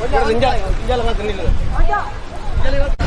கொஞ்சம் இங்கே இங்கே தண்ணி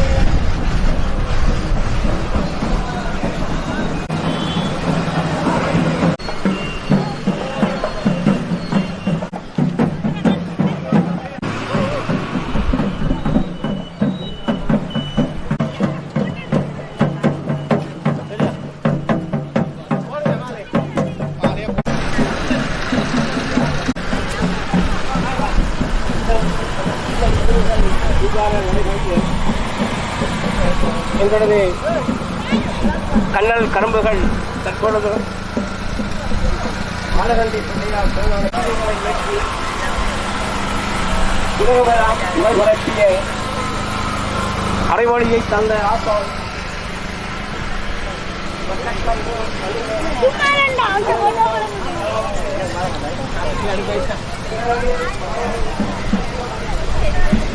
எங்களது கண்ணல் கரும்புகள் தற்பொழுது மாநகண்டி பிள்ளையார் அரைவழியை தந்த ஆத்தோ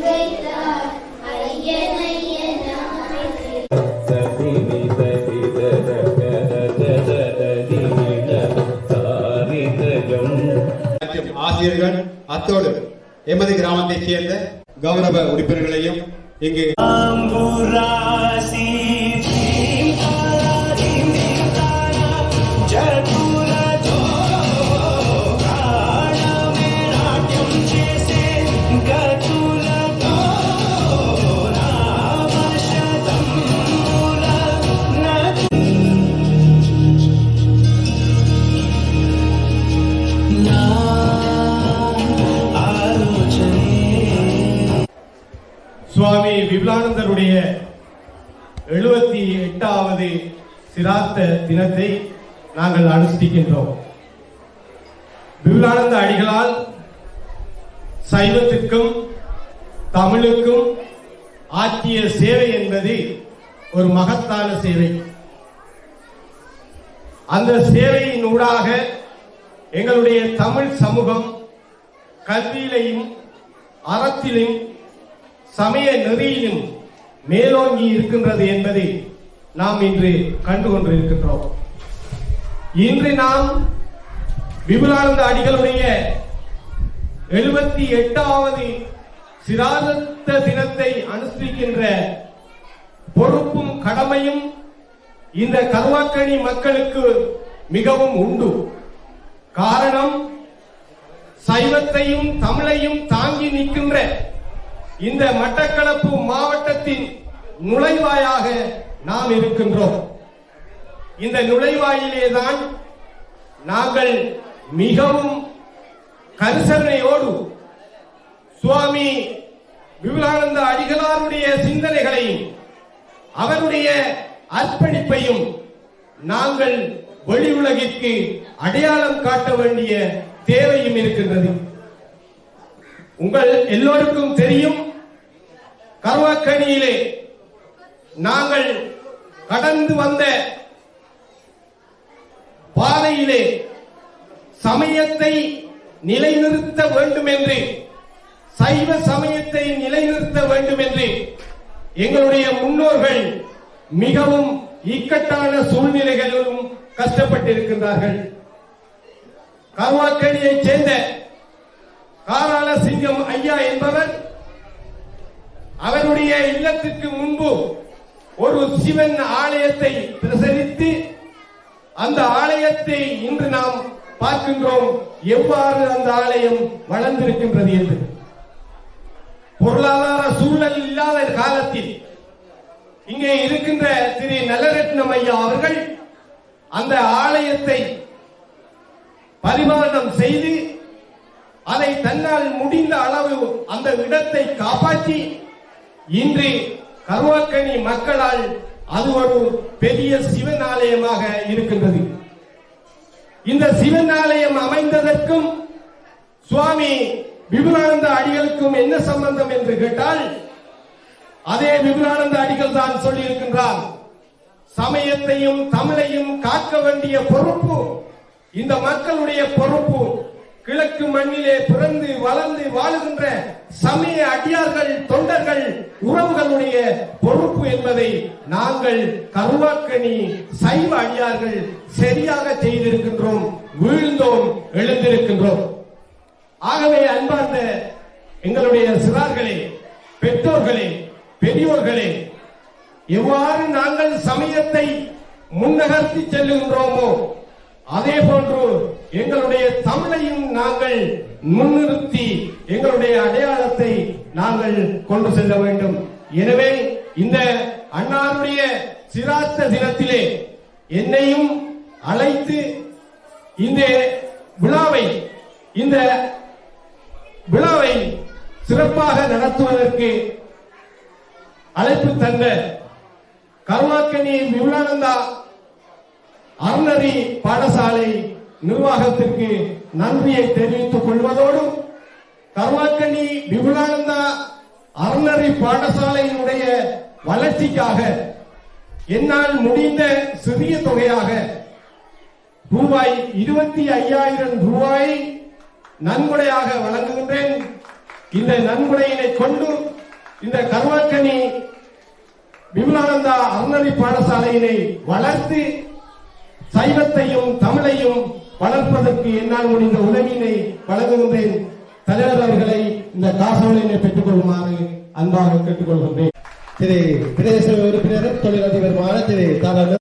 வைத்தார். ஐயன் ஐயனாய் மற்றும் ஆசிரியர்கள் அத்தோடு எமது கிராமத்தைச் சேர்ந்த கௌரவ உறுப்பினர்களையும் இங்கு விபுலானந்தருடைய எழுபத்தி எட்டாவது சிராத்த தினத்தை நாங்கள் அனுஷ்டிக்கின்றோம். விபுலானந்த அடிகளால் சைவத்திற்கும் தமிழுக்கும் ஆற்றிய சேவை என்பது ஒரு மகத்தான சேவை. அந்த சேவையின் ஊடாக எங்களுடைய தமிழ் சமூகம் கல்வியிலையும் அறத்திலும் சமய நெறியிலும் மேலோங்கி இருக்கின்றது என்பதை நாம் இன்று கண்டு கொண்டிருக்கின்றோம் இன்று நாம் விபுலானந்த அடிகளுடைய எழுபத்தி எட்டாவது சிராதத்த தினத்தை அனுஷ்டிக்கின்ற பொறுப்பும் கடமையும் இந்த கருவாக்கணி மக்களுக்கு மிகவும் உண்டு. காரணம் சைவத்தையும் தமிழையும் தாங்கி நிற்கின்ற இந்த மட்டக்களப்பு மாவட்டத்தின் நுழைவாயாக நாம் இருக்கின்றோம். இந்த நுழைவாயிலேதான் நாங்கள் மிகவும் கரிசனையோடு சுவாமி விபுலானந்த அடிகளாருடைய சிந்தனைகளையும் அவருடைய அர்ப்பணிப்பையும் நாங்கள் வெளி உலகிற்கு அடையாளம் காட்ட வேண்டிய தேவையும் இருக்கின்றது. உங்கள் எல்லோருக்கும் தெரியும் கருவக்கணியிலே நாங்கள் கடந்து வந்த பாதையிலே சமயத்தை நிலைநிறுத்த வேண்டும் என்று சைவ சமயத்தை நிலைநிறுத்த வேண்டும் என்று எங்களுடைய முன்னோர்கள் மிகவும் இக்கட்டான சூழ்நிலைகளிலும் கஷ்டப்பட்டிருக்கின்றார்கள். கருவாக்கணியைச் சேர்ந்த காராள சிங்கம் ஐயா என்பவர் அவனுடைய இல்லத்திற்கு முன்பு ஒரு சிவன் ஆலயத்தை பிரசரித்து அந்த ஆலயத்தை இன்று நாம் பார்க்கின்றோம். எவ்வாறு அந்த ஆலயம் வளர்ந்திருக்கின்றது என்று. பொருளாதார சூழல் இல்லாத காலத்தில் இங்கே இருக்கின்ற திரு நல்லரட்னம் ஐயா அவர்கள் அந்த ஆலயத்தை பரிமாணம் செய்து அதை தன்னால் முடிந்த அளவு அந்த இடத்தை காப்பாற்றி இன்று கருவாக்கணி மக்களால் அது ஒரு பெரிய சிவன் ஆலயமாக இருக்கின்றது. இந்த சிவன் ஆலயம் அமைந்ததற்கும் சுவாமி விபுலானந்த அடிகளுக்கும் என்ன சம்பந்தம் என்று கேட்டால் அதே விபுலானந்த அடிகள் தான் சொல்லியிருக்கின்றார். சமயத்தையும் தமிழையும் காக்க வேண்டிய பொறுப்பு இந்த மக்களுடைய பொறுப்பு கிழக்கு மண்ணிலே பிறந்து வளர்ந்து வாழுகின்ற சமய அடியார்கள் தொண்டர்கள் உறவுகளுடைய பொறுப்பு என்பதை நாங்கள் கருவாக்கணி சைவ அடியார்கள் சரியாக செய்திருக்கின்றோம் வீழ்ந்தோம் எழுந்திருக்கின்றோம். ஆகவே அன்பார்ந்த எங்களுடைய சிறார்களே பெற்றோர்களே பெரியோர்களே எவ்வாறு நாங்கள் சமயத்தை முன்னகர்த்தி செல்லுகின்றோமோ அதே போன்று எங்களுடைய தமிழையும் நாங்கள் முன்னிறுத்தி எங்களுடைய அடையாளத்தை நாங்கள் கொண்டு செல்ல வேண்டும். எனவே இந்த அண்ணாருடைய சிராத்த தினத்திலே என்னையும் அழைத்து இந்த விழாவை இந்த விழாவை சிறப்பாக நடத்துவதற்கு அழைப்பு தந்த கருவாக்கணி விமலானந்தா அருணரி பாடசாலை நிர்வாகத்திற்கு நன்றியை தெரிவித்துக் கொள்வதோடு கருவாக்கணி விபுலானந்தா அறநறி பாடசாலையினுடைய வளர்ச்சிக்காக என்னால் முடிந்த சிறிய தொகையாக ரூபாய் இருபத்தி ஐயாயிரம் ரூபாய் நன்கொடையாக வழங்குகின்றேன். இந்த நன்கொடையினை கொண்டு இந்த கருவாக்கணி விமலானந்தா அறநறி பாடசாலையினை வளர்த்து சைவத்தையும் தமிழையும் வளர்ப்பதற்கு என்னால் முடிந்த உதவியினை வழங்குகின்றேன். தலைவர் அவர்களை இந்த காசோலையினை பெற்றுக் கொள்ளுமாறு அன்பாக கேட்டுக்கொள்கின்றேன். திரு பிரதேச உறுப்பினரும் தொழிலதிபருமான திரு தாராள